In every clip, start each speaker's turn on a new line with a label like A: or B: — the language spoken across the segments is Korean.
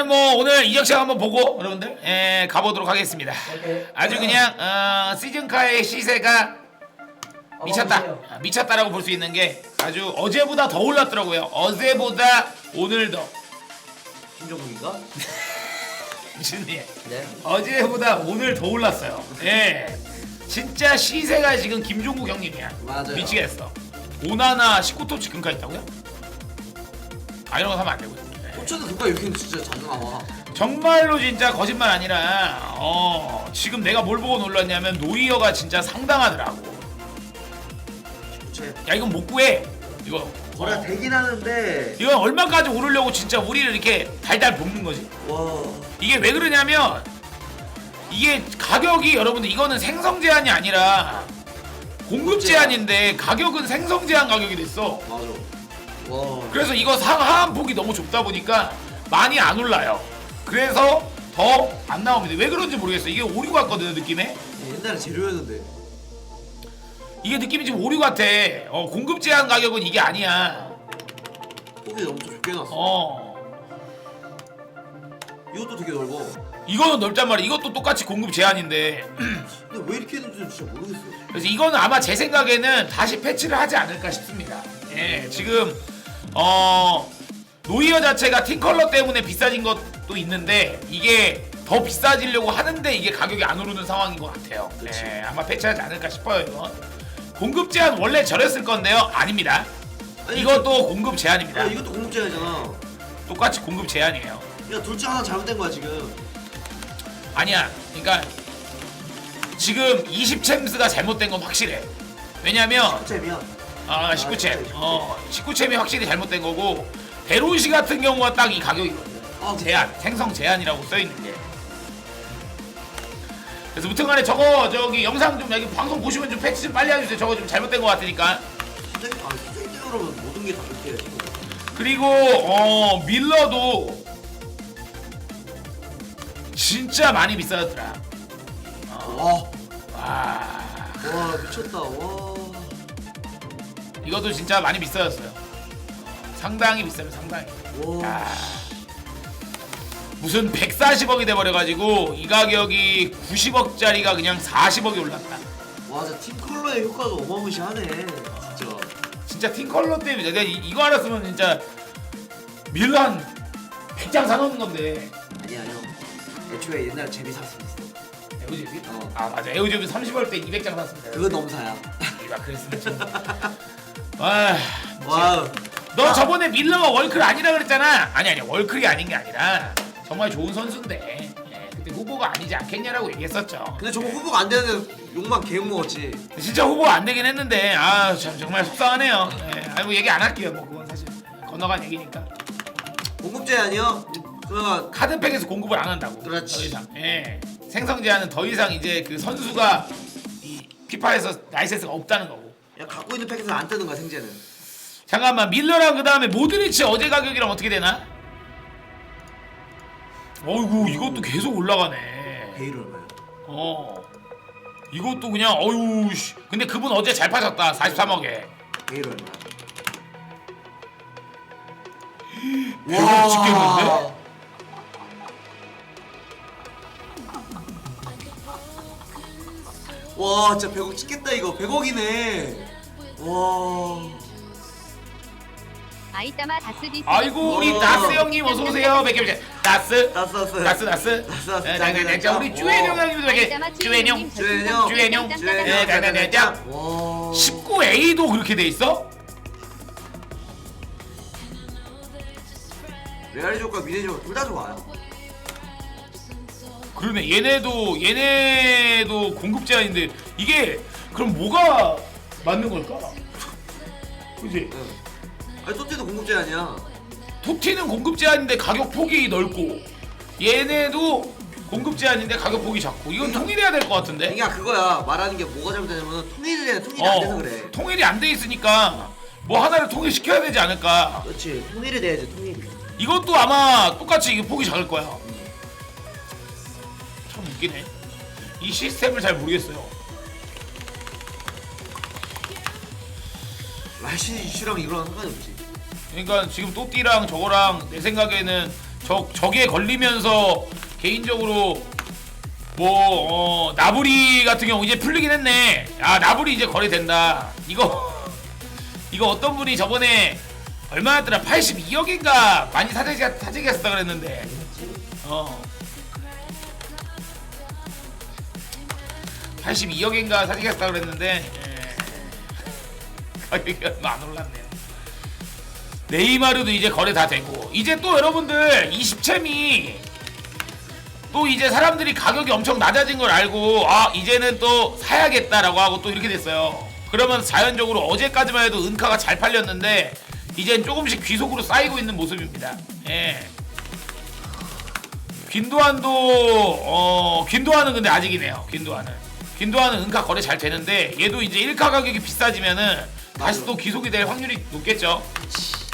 A: 일단은 뭐 오늘 이적시장 한번 보고 여러분들 예, 가보도록 하겠습니다. 아주 그냥 어, 시즌카의 시세가 미쳤다. 아, 미쳤다라고 볼 수 있는 게 아주 어제보다 더 올랐더라고요. 어제보다 오늘 더.
B: 김종국인가?
A: 무슨 일?
C: 네.
A: 어제보다 오늘 더 올랐어요. 예. 진짜 시세가 지금 김종국 형님이야.
B: 맞아요.
A: 미치겠어. 오나나 19토치 금가 있다고요? 아 이런 거 사면 안 되고요. 예.
B: 호천은 그거 이렇게 진짜 자주 나와.
A: 정말로 진짜 거짓말 아니라 어 지금 내가 뭘 보고 놀랐냐면 노이어가 진짜 상당하더라고. 야 이건 못 구해. 이거
B: 거래가
A: 어.
B: 되긴 하는데
A: 이건 얼마까지 오르려고 진짜 우리를 이렇게 달달 볶는 거지.
B: 와
A: 이게 왜 그러냐면 이게 가격이 여러분들 이거는 생성 제한이 아니라 공급 제한인데 가격은 생성 제한 가격이 됐어.
B: 맞아. 와
A: 그래서 이거 상하한 폭이 너무 좁다 보니까 많이 안 올라요. 그래서 더 안 나옵니다. 왜 그런지 모르겠어. 이게 오류 같거든요, 느낌에.
B: 옛날에 재료였는데.
A: 이게 느낌이 지금 오류 같아. 어, 공급 제한 가격은 이게 아니야.
B: 폭이 엄청 좁게 놨어.
A: 어.
B: 이것도 되게 넓어.
A: 이거는 넓단 말이야. 이것도 똑같이 공급 제한인데.
B: 근데 왜 이렇게 했는지 진짜 모르겠어.
A: 그래서 이거는 아마 제 생각에는 다시 패치를 하지 않을까 싶습니다. 예, 지금 어 노이어 자체가 팀 컬러 때문에 비싸진 것도 있는데 이게 더 비싸지려고 하는데 이게 가격이 안 오르는 상황인 것 같아요.
B: 그치.
A: 예, 아마 패치하지 않을까 싶어요. 이건. 공급 제한 원래 저랬을 건데요. 아닙니다.
B: 아니,
A: 이것도 공급 제한입니다.
B: 야, 이것도 공급제한이잖아.
A: 똑같이 공급 제한이에요.
B: 야 둘째 하나 잘못된 거야 지금.
A: 아니야. 그러니까 지금 20챔스가 잘못된 건 확실해. 왜냐면
B: 잼이야.
A: 아 19챔 어 19챔이 확실히 잘못된 거고 베로시 같은 경우가 딱 이 가격이거든
B: 아
A: 제한 생성 제한이라고 써있는 게 그래서 무튼간에 저거 저기 영상 좀 여기 방송 보시면 좀 패치 좀 빨리 해주세요 저거 좀 잘못된 것 같으니까
B: 선생님, 아 선생님 모든 게 다 그렇게 해. 지금.
A: 그리고 어 밀러도 진짜 많이 비싸졌더라
B: 와,
A: 와
B: 와 미쳤다. 와.
A: 이것도 진짜 많이 비싸졌어요 상당히 비싸요 상당히
B: 와.
A: 아, 무슨 140억이 돼버려가지고 이 가격이 90억짜리가 그냥 40억이 올랐다.
B: 와, 진짜 팀 컬러의 효과가 어마무시하네. 진짜.
A: 진짜 팀 컬러 때문에 내가 이, 이거 알았으면 진짜 밀란 100장 사놓는 건데.
B: 아니야 형. 애초에 옛날에 제비 샀으면 있어.
A: 에오제비?
B: 어.
A: 아 맞아 에오제비 30월 때 200장 샀습니다.
B: 그거 넘사야.
A: 이거 그랬으면 좀. 와,
B: 와우.
A: 너 저번에 밀러가 월클 아니라 그랬잖아. 아니 아니 월클이 아닌 게 아니라 정말 좋은 선수인데 예, 그때 후보가 아니지 않겠냐라고 얘기했었죠.
B: 근데 저거 후보가 안 되는데 욕만 개 먹었지.
A: 진짜 후보 안 되긴 했는데 아 참 정말 속상하네요. 예, 아이고 얘기 안 할게요. 뭐 그건 사실 건너간 얘기니까
B: 공급제 아니야? 그러면
A: 카드팩에서 공급을 안 한다고.
B: 그렇지.
A: 더 이상. 예. 생성 제한은 더 이상 이제 그 선수가 이 피파에서 라이센스가 없다는 거고.
B: 야 갖고 있는 팩에서 안 뜨는 거야 생제는.
A: 잠깐만 밀러랑 그 다음에 모드리치 어제 가격이랑 어떻게 되나? 어이구 이것도 계속 올라가네.
B: 베일 얼마야?
A: 어. 이것도 그냥 어유 씨. 근데 그분 어제 잘 파셨다. 43억에.
B: 베일 얼마야?
A: 와. 찍겠는데?
B: 와 진짜 100억 찍겠다 이거 100억이네 와
D: 아이따마 다스디스
A: 아이고 우리
B: 와.
A: 나스 형님 어서 오세요. 백개비제 나스.
B: 나스 나스
A: 나스 나스.
B: 나스, 나스.
A: 네, 네, 네, 네. 자 우리
B: 오.
A: 쭈에룡 형님도 이렇게. 쭈에룡.
B: 쭈에룡.
A: 쭈에룡. 네, 네, 네, 네, 자.
B: 와
A: 19A도 그렇게 돼 있어?
B: 레알족과 미네족 둘다 좋아요
A: 그러네. 얘네도 얘네도 공급 제한인데 이게 그럼 뭐가 맞는 걸까? 그지?
B: 응. 아니 또띠도 공급제 아니야
A: 토티는 공급 제한인데 가격 폭이 넓고 얘네도 공급 제한인데 가격 폭이 작고 이건 통일해야 될 것 같은데?
B: 이게 그거야 말하는 게 뭐가 잘못되냐면 해야 통일이 안 돼서 그래
A: 통일이 안 돼 있으니까 뭐 하나를 통일시켜야 되지 않을까?
B: 그렇지 통일이 돼야지 통일이
A: 이것도 아마 똑같이 이게 폭이 작을 거야. 참 웃기네. 이 시스템을 잘 모르겠어요.
B: 라이신 이슈랑 이거랑 상관이 없지
A: 그러니까 지금 또띠랑 저거랑 내 생각에는 저 저게 걸리면서 개인적으로 뭐 어, 나부리 같은 경우 이제 풀리긴 했네. 아 나부리 이제 거래된다. 이거 이거 어떤 분이 저번에 얼마였더라? 82억인가 많이 사재기 사재기 했다 그랬는데 어 82억인가 사재기 했다 그랬는데 예. 가격이 안 올랐네요. 네이마르도 이제 거래 다 되고 이제 또 여러분들 20챔이 또 이제 사람들이 가격이 엄청 낮아진 걸 알고 아 이제는 또 사야겠다라고 하고 또 이렇게 됐어요. 그러면 자연적으로 어제까지만 해도 은카가 잘 팔렸는데 이젠 조금씩 귀속으로 쌓이고 있는 모습입니다. 예. 김도환도 어 김도환은 근데 아직이네요. 김도환은 김도환은 은카 거래 잘 되는데 얘도 이제 1카 가격이 비싸지면은 다시 또 귀속이 될 확률이 높겠죠.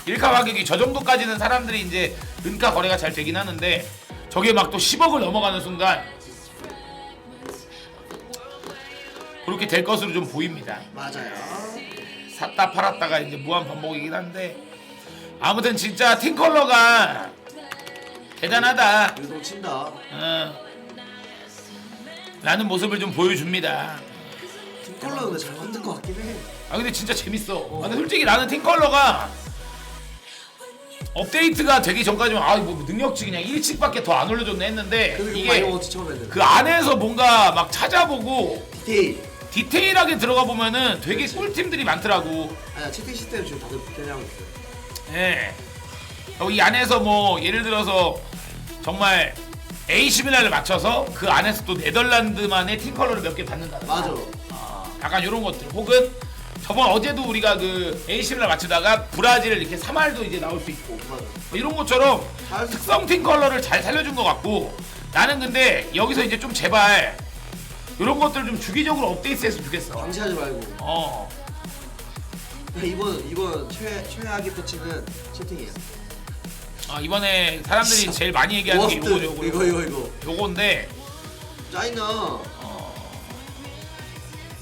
A: 1카 가격이 저 정도까지는 사람들이 이제 은카 거래가 잘 되긴 하는데 저게 막 또 10억을 넘어가는 순간 그렇게 될 것으로 좀 보입니다.
B: 맞아요.
A: 샀다 팔았다가 이제 무한 반복이긴 한데 아무튼 진짜 팀컬러가 대단하다.
B: 유도 친다.
A: 어, 라는 모습을 좀 보여줍니다.
B: 팀컬러 근데 잘 만든 것 같긴 해.
A: 아 근데 진짜 재밌어. 아, 근데 솔직히 나는 팀컬러가 업데이트가 되기 전까지만 아 이거 능력치 그냥 1칙밖에 더 안 올려줬네 했는데
B: 그래서 이거 많이
A: 이게. 그 안에서 뭔가 막 찾아보고
B: 디테일.
A: 디테일하게 들어가 보면은 되게. 꿀팀들이 많더라고.
B: 아니야 채팅 시스템 지금 다들 디테일하고 있어요.
A: 예. 어, 이 안에서 뭐 예를 들어서 정말 A 시밀라를 맞춰서 그 안에서 또 네덜란드만의 팀 컬러를 몇 개 받는다든가.
B: 맞아.
A: 약간 이런 것들. 혹은 저번 어제도 우리가 그 A 시밀라 맞추다가 브라질을 이렇게 3할도 이제 나올 수 있고. 뭐 이런 것처럼
B: 잘
A: 특성 팀 컬러를 잘 살려준 것 같고 나는 근데 여기서 이제 좀 제발 이런 것들 좀 주기적으로 업데이트했으면 좋겠어.
B: 방치하지 말고.
A: 어.
B: 이번 이번 최 최악의 패치는 채팅이야.
A: 아, 이번에 사람들이 제일 많이 얘기하는 게
B: 워스트.
A: 요거.
B: 이거 이거 이거.
A: 요건데
B: 짜이나.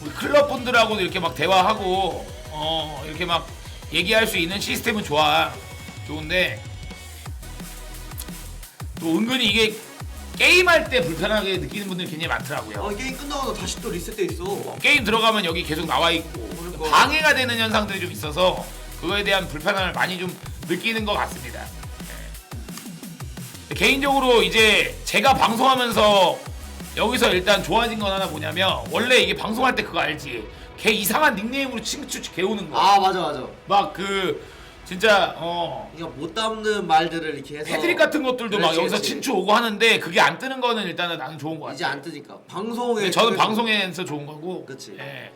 A: 우리 클럽 분들하고도 이렇게 막 대화하고 어 이렇게 막 얘기할 수 있는 시스템은 좋아 좋은데 또 은근히 이게 게임할 때 불편하게 느끼는 분들이 굉장히 많더라고요
B: 어 게임 끝나고 다시 또 리셋돼 있어.
A: 어, 게임 들어가면 여기 계속 나와 있고
B: 그러니까.
A: 방해가 되는 현상들이 좀 있어서 그거에 대한 불편함을 많이 좀 느끼는 것 같습니다 네. 개인적으로 이제 제가 방송하면서 여기서 일단 좋아진 건 하나 뭐냐면 원래 이게 방송할 때 그거 알지 걔 이상한 닉네임으로 친구추 개오는 거
B: 아 맞아 맞아.
A: 막 그 진짜 어
B: 이거 못 담는 말들을 이렇게 해서
A: 패드립 같은 것들도 막
B: 그렇지,
A: 여기서
B: 그렇지.
A: 친추 오고 하는데 그게 안 뜨는 거는 일단은 나는 좋은 거 같아
B: 이제 안 뜨니까 방송에
A: 근데 저는 방송에서 좋은 거고
B: 그치.
A: 예.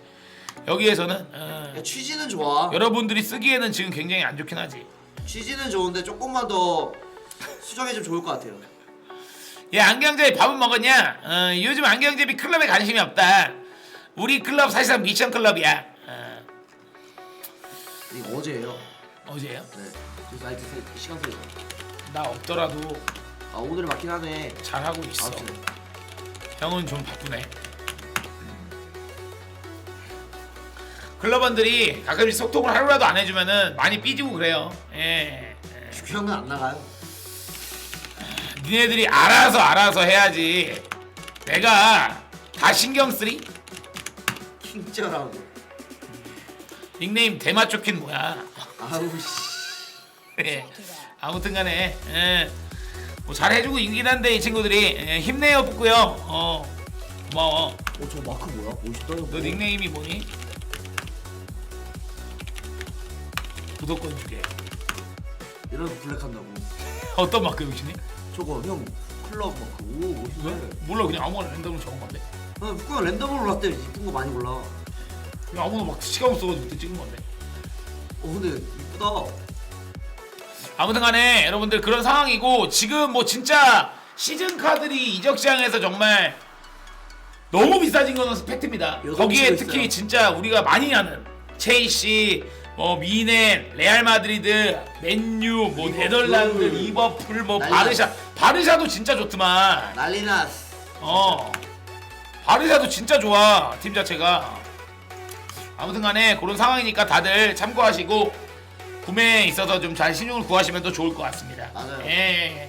A: 여기에서는 어,
B: 야, 취지는 좋아.
A: 여러분들이 쓰기에는 지금 굉장히 안 좋긴 하지.
B: 취지는 좋은데 조금만 더 수정해 좀 좋을 것 같아요.
A: 야 안경제비 밥은 먹었냐? 어, 요즘 안경제비 클럽에 관심이 없다. 우리 클럽 사실상 미션 클럽이야. 어,
B: 이거 어제예요.
A: 어제요?
B: 네. 그 나이트 세- 시간 세서.
A: 나 없더라도
B: 아 오늘 맞긴 하네.
A: 잘 하고 있어.
B: 시네.
A: 형은 좀 바쁘네. 클럽원들이 가끔씩 소통을 하루라도 안 해주면은 많이 삐지고 그래요. 예.
B: 그 형은 안 나가요.
A: 니네들이 알아서 알아서 해야지. 내가 다 신경 쓰리?
B: 킹짜라고.
A: 닉네임 대마초킨 뭐야?
B: 아우 씨.
A: 예. 아무튼간에 예. 뭐 잘해주고 있긴 한데 이 친구들이 예, 힘내요 붙고요. 어 고마워.
B: 어저 마크 뭐야? 멋있다 이거.
A: 너 닉네임이 뭐니? 구독권 주게.
B: 이런 블랙 한다고.
A: 어떤 마크 용신이?
B: 저거 형 클럽 마크. 오 멋있네.
A: 몰라 그냥 아무거나 랜덤으로 적은 건데.
B: 난 그냥 랜덤으로 올랐대. 이쁜 거 많이 골라. 어
A: 그냥 아무거나 막 시간 없어가지고 그때 찍은 건데.
B: 근데 이쁘다.
A: 아무튼간에 여러분들 그런 상황이고 지금 뭐 진짜 시즌 카들이 이적 시장에서 정말 너무 비싸진 거는 팩트입니다. 거기에
B: 치고
A: 특히
B: 있어요.
A: 진짜 우리가 많이 아는 첼시, 뭐 미넨, 레알 마드리드, 맨유, 뭐. 네덜란드, 리버풀, 뭐
B: 난리
A: 바르샤, 바르샤도 진짜 좋더만.
B: 난리났어.
A: 어, 바르샤도 진짜 좋아 팀 자체가. 아무튼간에 그런 상황이니까 다들 참고하시고 구매에 있어서 좀 잘 신용을 구하시면 더 좋을 것 같습니다.
B: 맞아요.
A: 예.